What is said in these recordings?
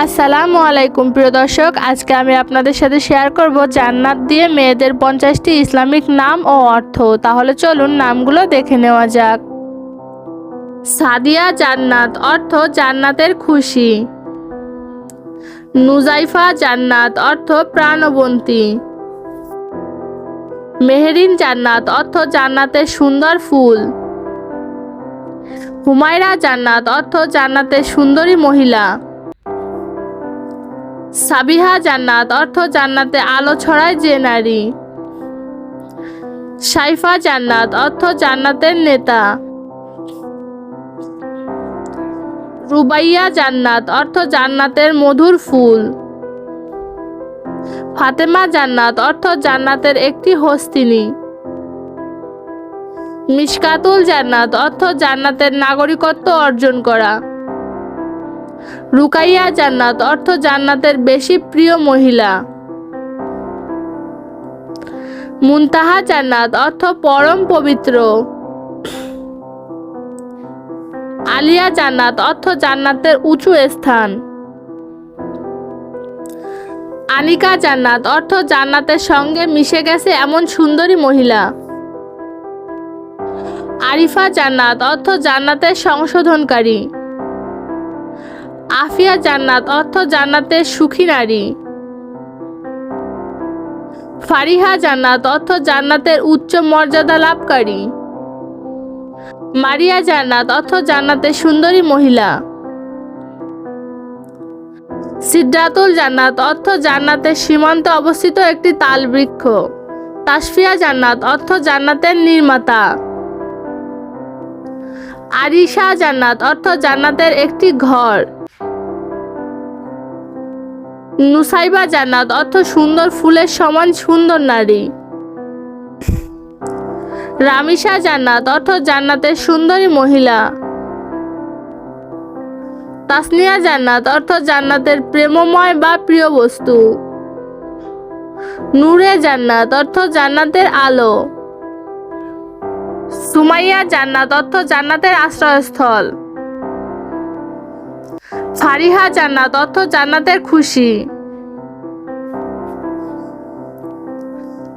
আসসালামু আলাইকুম, প্রিয় দর্শক। আজকে আমি আপনাদের সাথে শেয়ার করব জান্নাত দিয়ে মেয়েদের পঞ্চাশটি ইসলামিক নাম ও অর্থ। তাহলে চলুন নামগুলো দেখে নেওয়া যাক। সাদিয়া জান্নাত, অর্থ জান্নাতের খুশি। নুজাইফা জান্নাত, অর্থ প্রাণবন্তী। মেহরিন জান্নাত, অর্থ জান্নাতের সুন্দর ফুল। হুমায়রা জান্নাত, অর্থ জান্নাতের সুন্দরী মহিলা। সাবিহা জান্নাত, অর্থ জান্নাতে আলো ছড়ায় যে নারী। সাইফা জান্নাত, অর্থ জান্নাতের নেতা। রুবাইয়া জান্নাত, অর্থ জান্নাতের মধুর ফুল। ফাতেমা জান্নাত, অর্থ জান্নাতের একটি হস্তিনী। মিশকাতুল জান্নাত, অর্থ জান্নাতের নাগরিকত্ব অর্জন করা। রুকাইয়া জান্নাত অর্থ জান্নাতের বেশি প্রিয় মহিলা। মুনতাহা জান্নাত অর্থ পরম পবিত্র। আলিয়া জান্নাত অর্থ জান্নাতের উঁচু স্থান। আনিকা জান্নাত অর্থ জান্নাতের সঙ্গে মিশে গেছে এমন সুন্দরী মহিলা। আরিফা জান্নাত অর্থ জান্নাতের সংশোধনকারী। আফিয়া জান্নাত অর্থ জান্নাতের সুখী নারী। ফারিহা জান্নাত অর্থ জান্নাতের উচ্চ মর্যাদা লাভকারী। মারিয়া জান্নাত অর্থ জান্নাতের সুন্দরী মহিলা। সিদ্ধাতুল জান্নাত অর্থ জান্নাতের সীমান্তে অবস্থিত একটি তাল বৃক্ষ তাসফিয়া জান্নাত অর্থ জান্নাতের নির্মাতা। আরিশা জান্নাত অর্থ জান্নাতের একটি ঘর। নুসাইবা জান্নাত, অর্থ সুন্দর ফুলের সমান সুন্দর নারী। রামিসা জান্নাত, অর্থ জান্নাতের সুন্দরী মহিলা। তাসনিয়া জান্নাত, অর্থ জান্নাতের প্রেমময় বা প্রিয় বস্তু। নূরে জান্নাত, অর্থ জান্নাতের আলো। সুমাইয়া জান্নাত, অর্থ জান্নাতের আশ্রয়স্থল। ফারিহা জান্নাত, অর্থ জান্নাতের খুশি।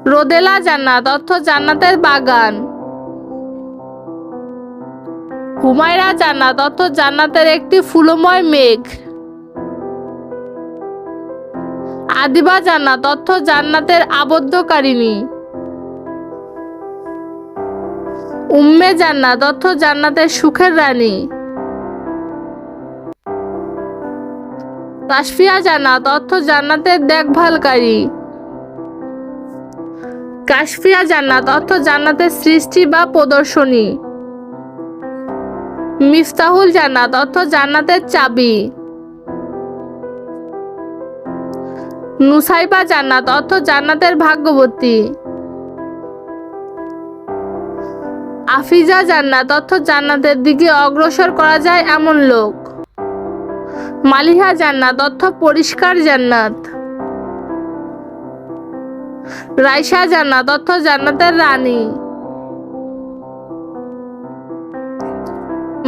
রোদেলা জান্নাত, অর্থ জান্নাতের বাগান। হুমায়রা জান্নাত, অর্থ জান্নাতের একটি ফুলময় মেঘ। আদিবা জান্নাত, অর্থ জান্নাতের আবদ্ধকারিণী। উম্মে জান্নাত, অর্থ জান্নাতের সুখের রানী। তাসফিয়া জান্নাত অর্থ জান্নাতের দেখভালকারী। কাশফিয়া জান্নাত অর্থ জান্নাতের সৃষ্টি বা প্রদর্শনী। মিফতাহুল জান্নাত অর্থ জান্নাতের চাবি। নুসাইবা জান্নাত অর্থ জান্নাতের ভাগ্যবতী। আফিজা জান্নাত অর্থ জান্নাতের দিকে অগ্রসর করা যায় এমন লোক। মালিহা জান্নাত অর্থ পরিষ্কার জান্নাত। রাইসা জান্নাত অর্থ জান্নাতের রানী।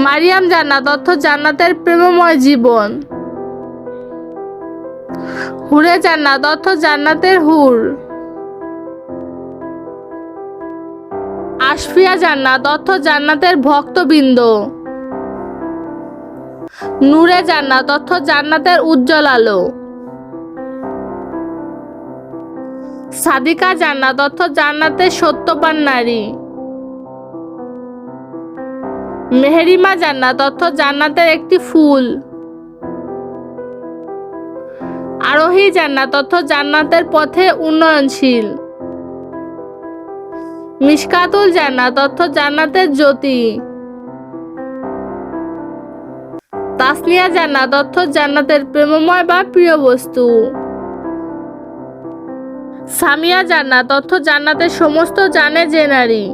মারিয়াম জান্নাত অর্থ জান্নাতের প্রেমময় জীবন। হুরে জান্নাত অর্থ জান্নাতের হুর। আশফিয়া জান্নাত অর্থ জান্নাতের ভক্তবৃন্দ। নূরে জান্নাত অর্থ জান্নাতের উজ্জ্বল আলো। সাদিকা জান্নাত অর্থ জান্নাতের সত্যবান নারী। মেহেরিমা জান্নাত অর্থ জান্নাতের একটি ফুল। আরোহী জান্নাত অর্থ জান্নাতের পথে উন্নয়নশীল। মিশকাতুল জান্নাত অর্থ জান্নাতের জ্যোতি। তাসনিয়া জান্নাত অর্থ জান্নাতের প্রেমময় বা প্রিয় বস্তু। সামিয়া জান্নাত অর্থ জান্নাতের সমস্ত জানে যে নারী।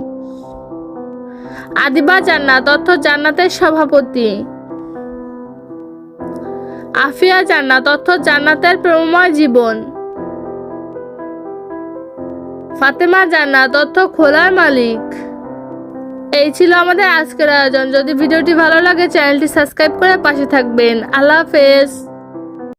আদিবা জান্নাত অর্থ জান্নাতের সভাপতি। আফিয়া জান্নাত অর্থ জান্নাতের প্রেমময় জীবন। ফাতেমা জান্নাত অর্থ খোলার মালিক। এই ছিল আমাদের আজকের আয়োজন। যদি ভিডিওটি ভালো লাগে, চ্যানেলটি সাবস্ক্রাইব করে পাশে থাকবেন। আল্লাহ হাফেজ।